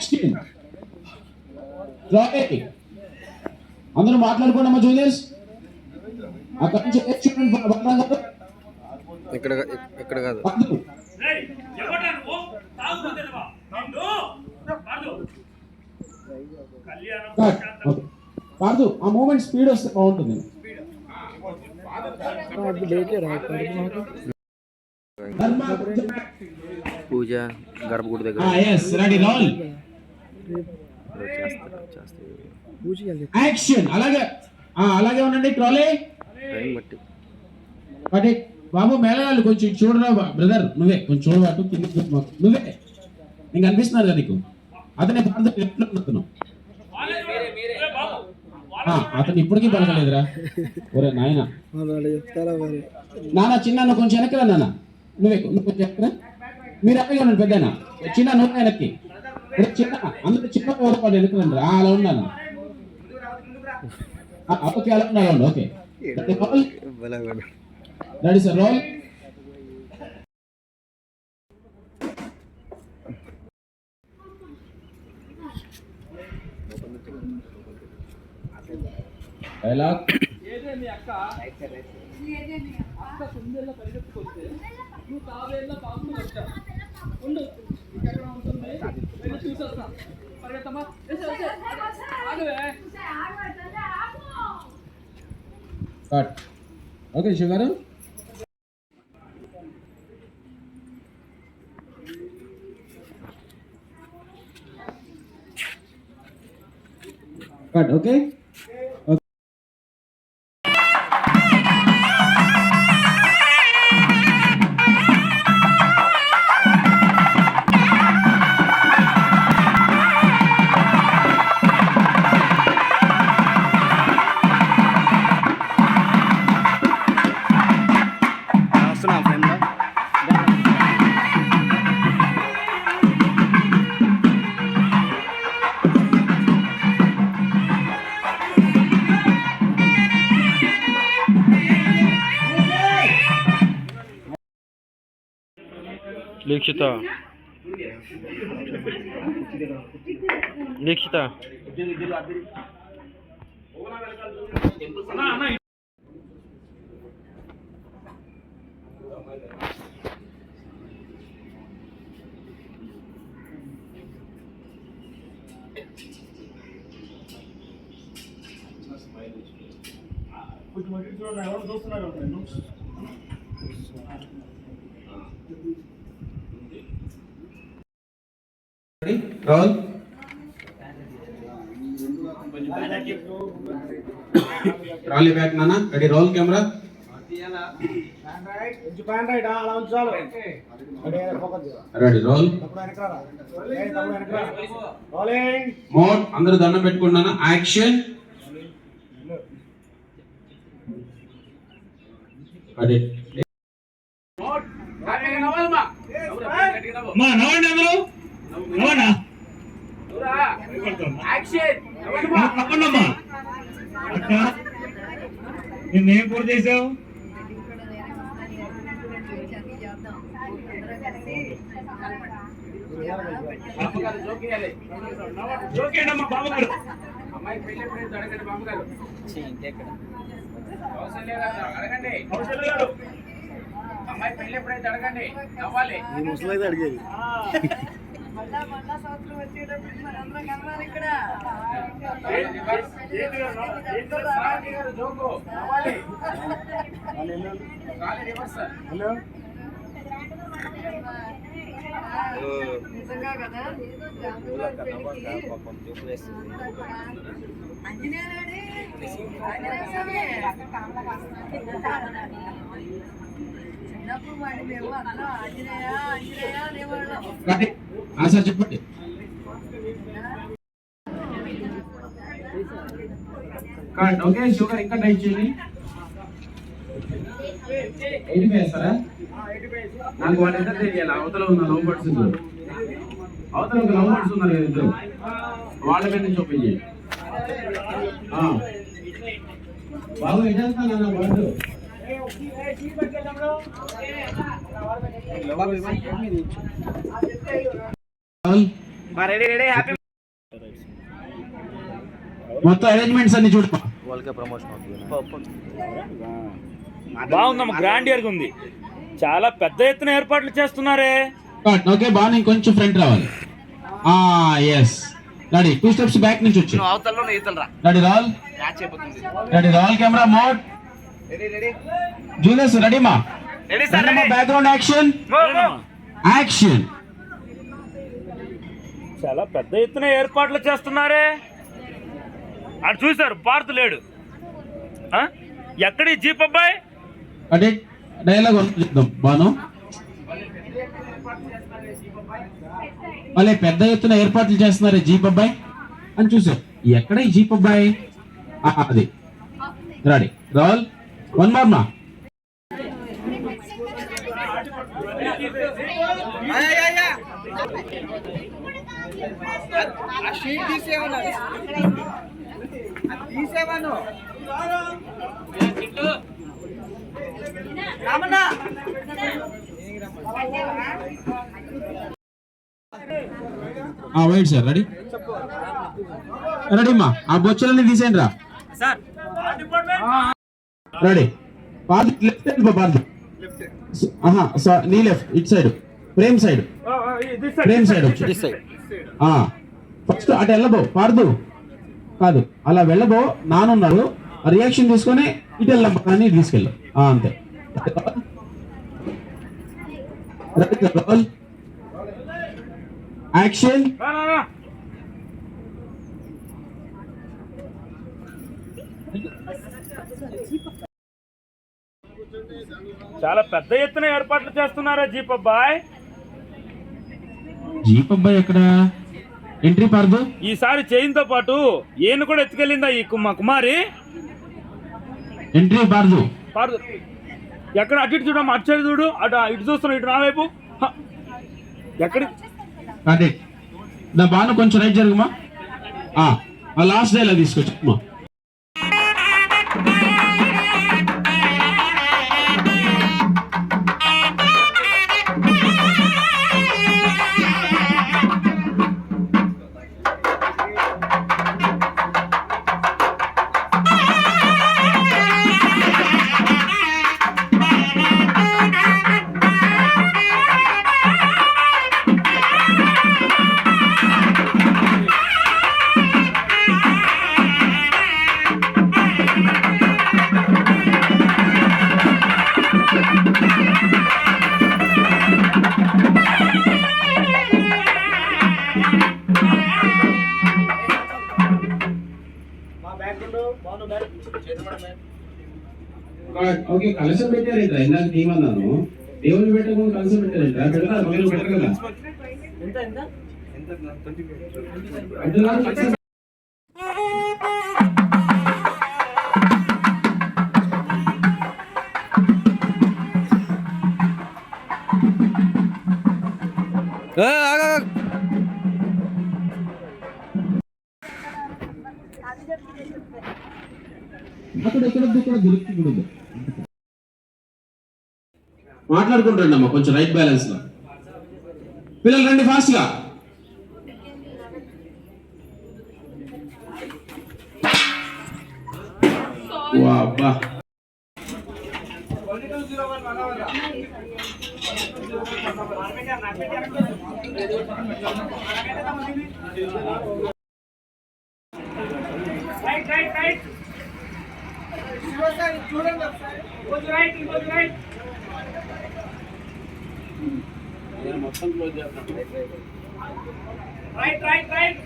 Action Roy అందరూ మాట్లాడుకోండి అమ్మా జూనియర్స్ అక్కడి నుంచి గారు ఇక్కడ ఇక్కడ కాదు. పార్దు ఆ మూమెంట్ స్పీడ్ వస్తే బాగుంటుంది. పూజ గర్భగుడి దగ్గర. యాక్షన్ అలాగే. ఆ, అలాగే ఉండండి ట్రాలీ. బట్టి బట్ బాబు మేళగాళ్ళు కొంచెం చూడరా బ్రదర్ నువ్వే కొంచెం చూడబాటు కింద నువ్వే. నీకు అనిపిస్తున్నారు కదా నీకు. అతనే పార్దు ఎట్లా అతను ఇప్పటికీ పలకలేదురా. ఒరే నాయన. నాన్న చిన్న కొంచెం వెనక్కిరా నాన్న. నువ్వే నువ్వు కొంచెం మీరు అలాగే ఉండండి పెద్దనా. చిన్న నువ్వు వెనక్కి. చిన్న అందరూ చిన్న వాళ్ళు వెనక్కి రా అలా ఉన్నాను. ఓకే అలా ఉండాలి ఉండు okay. Roll ready sir roll dialogue ఏదే మీ అక్క? అక్క? కుందేళ్ళ పరిగెత్తుకొస్తే నువ్వు తావేళ్ళ పాపం వచ్చా ఉండు ఇక్కడ ఉంటుంది వెళ్ళి చూసి వస్తా పరిగెత్తమ్మా cut. Okay sugar? Cut okay? Deekshitha Deekshitha అన్నా, అన్నా, కొంచెం అటు ఇటు చూడండి, ఎవరు చూస్తున్నారు నన్ను? రోల్ ట్రాలీ బ్యాక్ నాన్న. Ready roll camera. Ready roll mode అందరూ దండం పెట్టుకున్నాను యాక్షన్. రెడీ. అమ్మా, నవ్వండి అందరూ. అక్క, నిన్నేం పూర్తి చేసావు జోకేయండి అమ్మా బాబు గారు కౌశల్య గారు అమ్మాయి పెళ్ళి ఎప్పుడైతే అడగండి. నవ్వాలి. ఈ ముసలైతే అడిగేది. మళ్ళా మళ్ళా సంవత్సరం వచ్చేటప్పుడు మనందరం కలవాలి ఇక్కడ. రివర్స్ సారథి గారు జోకు. నవ్వాలి కాలి రివర్స్ నిజంగా కదా? అంజనేయుడే సార్ చెప్పండి. ఓకే షుగర్ ఇంకా టైట్ చేయండి. ఎయిటీ ఫైవ్ వేస్తారా? నాకు వాళ్ళిద్దరు తెలియాలి? అవతల ఉన్న లవ్ బర్డ్స్ ఉన్నారు. అవతల ఒక లవ్ బర్డ్స్ ఉన్నారు కదా ఇద్దరు. వాళ్ళ మీద నుంచి ఓపెన్ చేయండి ఆ. బాబు ఎటేస్తానన్న బర్డ్ మొత్తం అరేంజ్మెంట్స్ అన్ని చూడు. వాళ్ళకే ప్రమోషన్ బాగుందమ్మా గ్రాండ్ ఇయర్ ఉంది. చాలా పెద్ద ఎత్తున ఏర్పాట్లు చేస్తున్నారే. ఓకే బాగా ఇంకొంచెం ఫ్రంట్ రావాలి. ఆ yes ready two steps back నుంచి వచ్చి. అవతలలో రా. Ready roll. Ready roll camera mode. Juniors ready మా ready sir ready background action action చాలా పెద్ద ఎత్తున ఏర్పాట్లు చేస్తున్నారే. అటు చూశారు పార్తు లేడు. ఆ? ఎక్కడి జీప్ అబ్బాయి? అంటే డైలాగ్ బాను? మళ్ళీ పెద్ద ఎత్తున ఏర్పాట్లు చేస్తున్నారు జీప్ అబ్బాయి? అని చూసారు ఎక్కడ ఈ జీప్ అబ్బాయి? అది. రెడీ రాల్ వన్ మోర్ మా షీట్ తీసేవను రామన్నా వైట్ సార్ రెడీ రెడీ మా ఆ బొచ్చలన్నీ తీసేయండి రా రెడీ. పార్దు లెఫ్ట్ సైడ్ పార్దు ఆహా సా- నీ left it side. Frame side. Frame side. వచ్చి దిస్ సైడ్ ఫస్ట్ అటు వెళ్ళబో పార్దు కాదు అలా వెళ్ళబో నానున్నారు. రియాక్షన్ తీసుకొని ఇటు వెళ్ళం కానీ తీసుకెళ్ళు. ఆ, అంతే. యాక్షన్ చాలా పెద్ద ఎత్తున ఏర్పాట్లు చేస్తున్నారా జీప్ అబ్బాయి? జీప్ అబ్బాయి ఎక్కడ? ఎంట్రీ పార్దు. ఈసారి చైన్తో పాటు ఈయన కూడా ఎత్తుకెళ్ళిందా ఈ కుమ్మ కుమారి? ఎంట్రీ పార్దు. పారు ఎక్కడ? అటు ఇటు చూడమ్మా అటు సైడ్ చూడు అటు ఇటు చూస్తున్నావు ఇటు నా వైపు. ఎక్కడి? అదే. నా బాను కొంచెం రైట్ జరుగుమా? ఆ లాస్ట్ డే ఇలా తీసుకొచ్చి ಅವ್ರಿಗೆ ಕಳಿಸಬೇಕಾರಿದ್ರ ಇಲ್ಲ. ಟೀಮ ನಾನು. ದೇವನ ಬೆಟ್ಟಕ್ಕೆ ಹೋಗಿ ಕಳಿಸಬೇಕಾರಿದ್ರ ಬೆಳದ ಮಗನ ಬೆಟ್ಟಗಲ್ಲ ಅದು ನಾನು ಆ ಕಡೆ ಕಡೆ ಬಿಡುತ್ತೆ. మాట్లాడుకుంటాండి అమ్మా కొంచెం రైట్ బ్యాలెన్స్లో. పిల్లలు రండి ఫాస్ట్గా. వా అబ్బా. రైట్ రైట్ రైట్ చూడండి ఒకసారి ఇంకొంచెం రైట్ రైట్ మొత్తం క్లోజ్ చేస్తాను. రైట్ రైట్ రైట్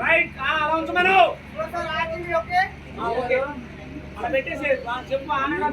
రైట్ ఆ, అలా ఉంచమను అలా పెట్టేసి చెప్పు ఆనందం